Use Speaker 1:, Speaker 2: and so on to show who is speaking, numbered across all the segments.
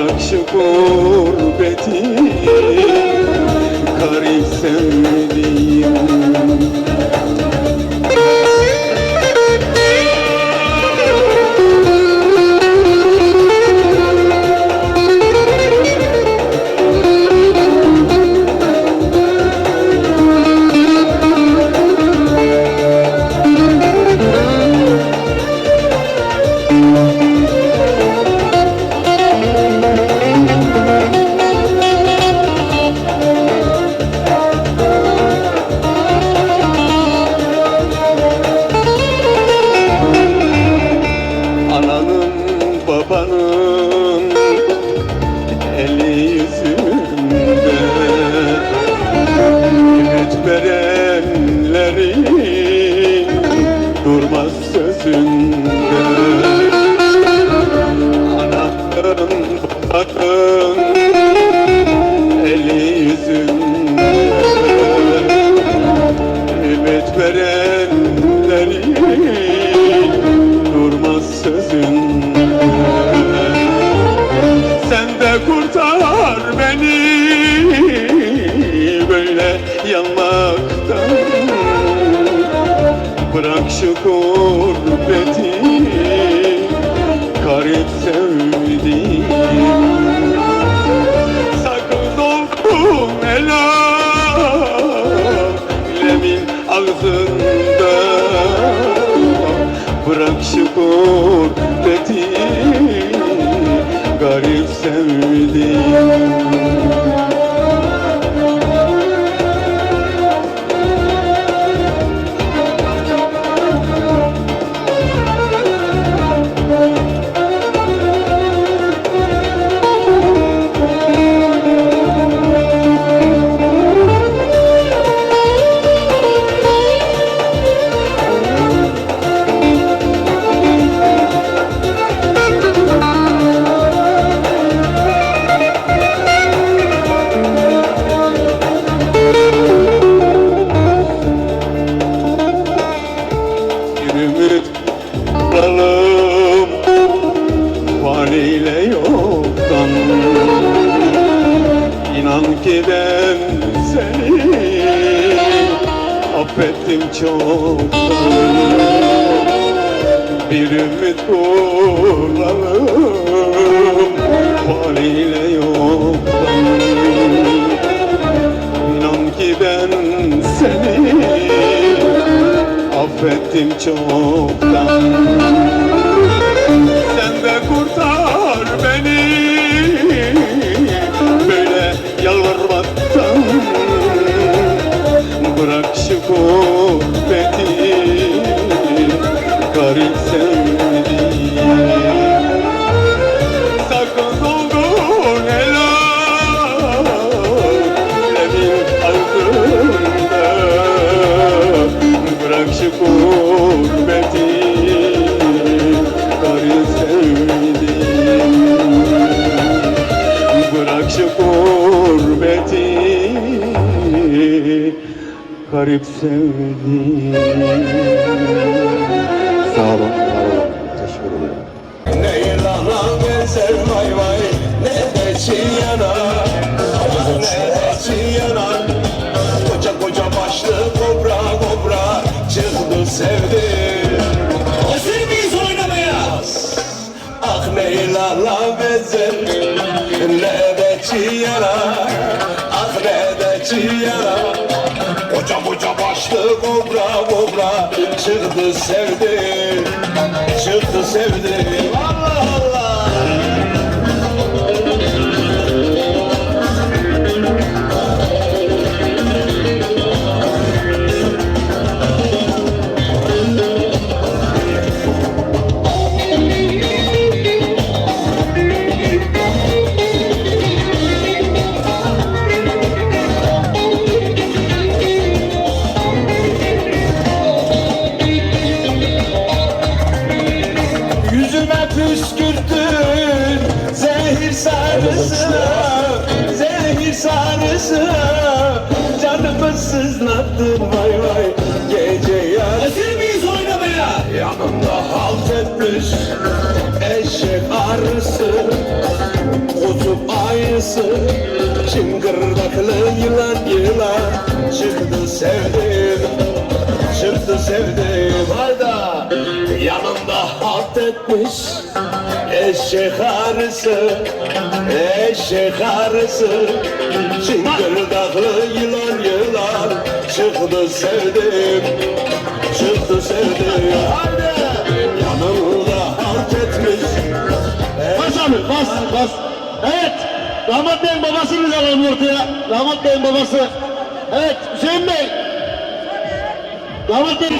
Speaker 1: bırak şu gurbeti Garip sevdiğim İnan ki ben seni. Affettim çoktan Bir ümit kuralım Valiyle yoktan. İnan ki ben seni affettim çoktan Garip sevdiğim Sağ olun, var olun. Teşekkür ederim.
Speaker 2: Ne yılana gezer vay vay Ne de çiğyana Ne de çiğyana Koca koca kobra kobra Çıktı sevdi Hazır mıyız oynamaya? Ah ne yılana benzer. Ne çiğyana Ah ne çiğyana Koca koca başlı kobra kobra Çıktı sevdi Çıktı sevdi sevdim Çıktı sevdim Hayda Yanında halt etmiş Eşek arısı Eşek arısı Çıngırdaklı yılan yılan Çıktı sevdim Çıktı sevdim Haydi Yanımda halt etmiş
Speaker 3: Bas abi bas bas. Evet. Damat Bey'in babasını alalım ortaya. Damat Bey'in babası. Evet
Speaker 2: জন্যই আমাদের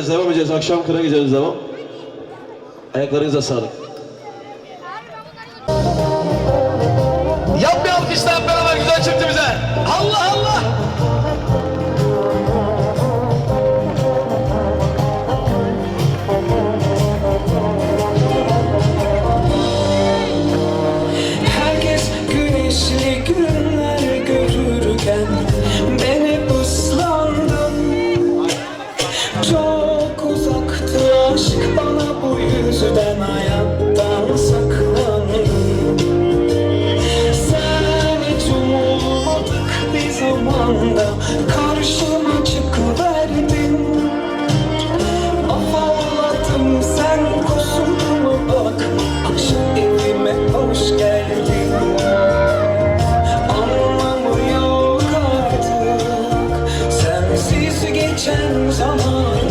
Speaker 2: edeceğiz, devam edeceğiz. Akşam kına gideceğiz, devam. Ayaklarınıza sağlık.
Speaker 4: geçen zaman.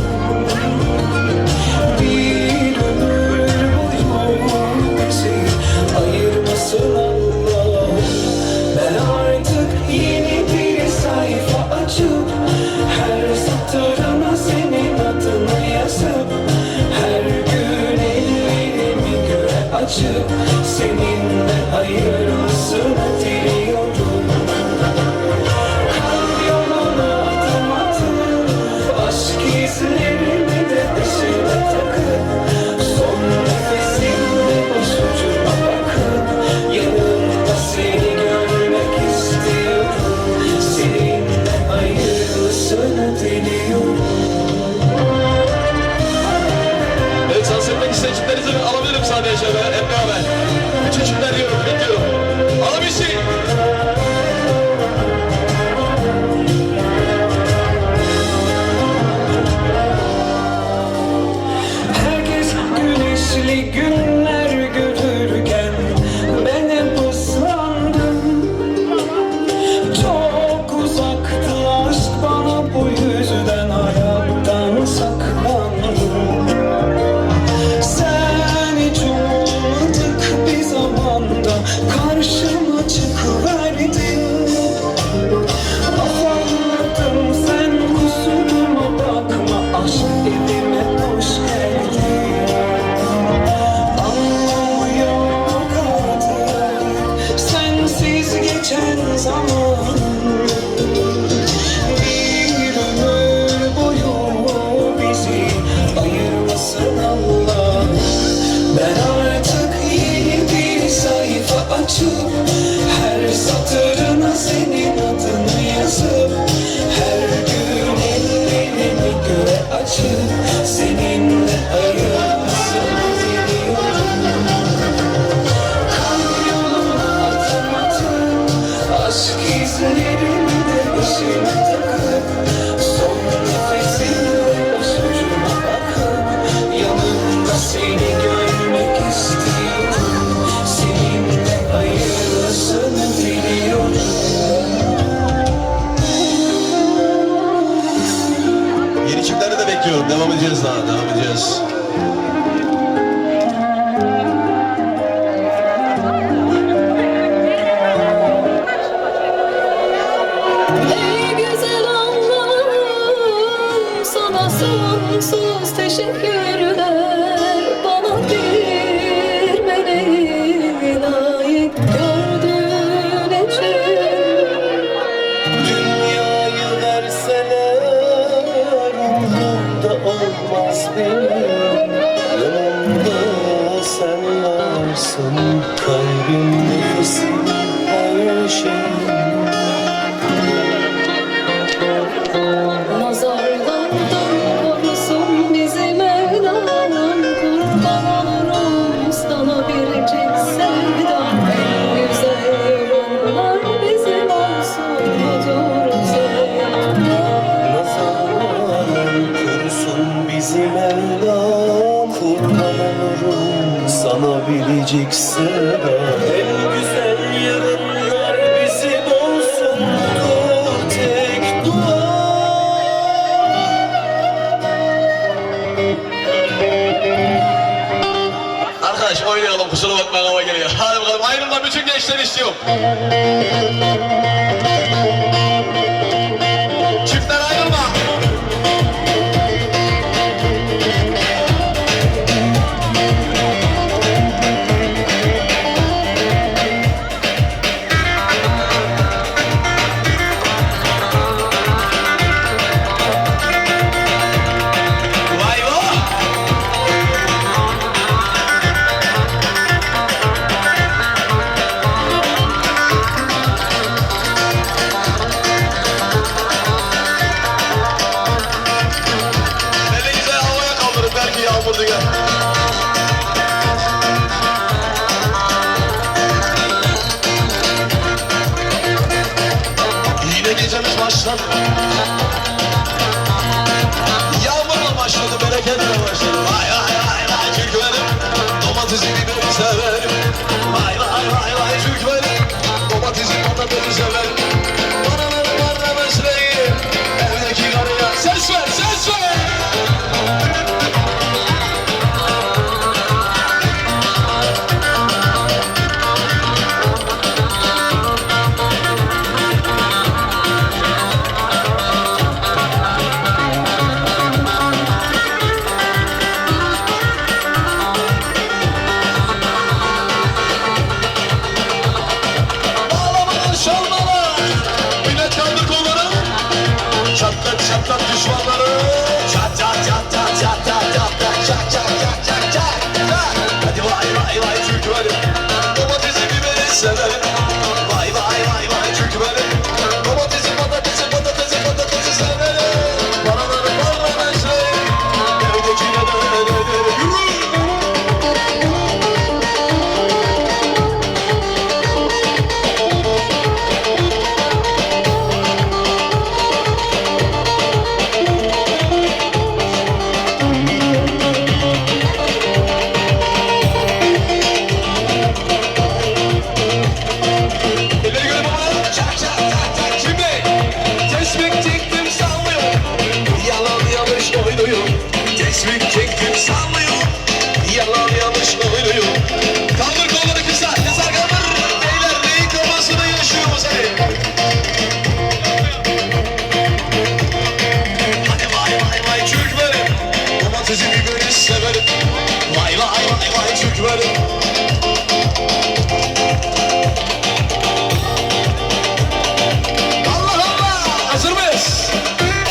Speaker 4: Yeni
Speaker 5: çiftleri de bekliyorum. Devam edeceğiz daha. Devam edeceğiz.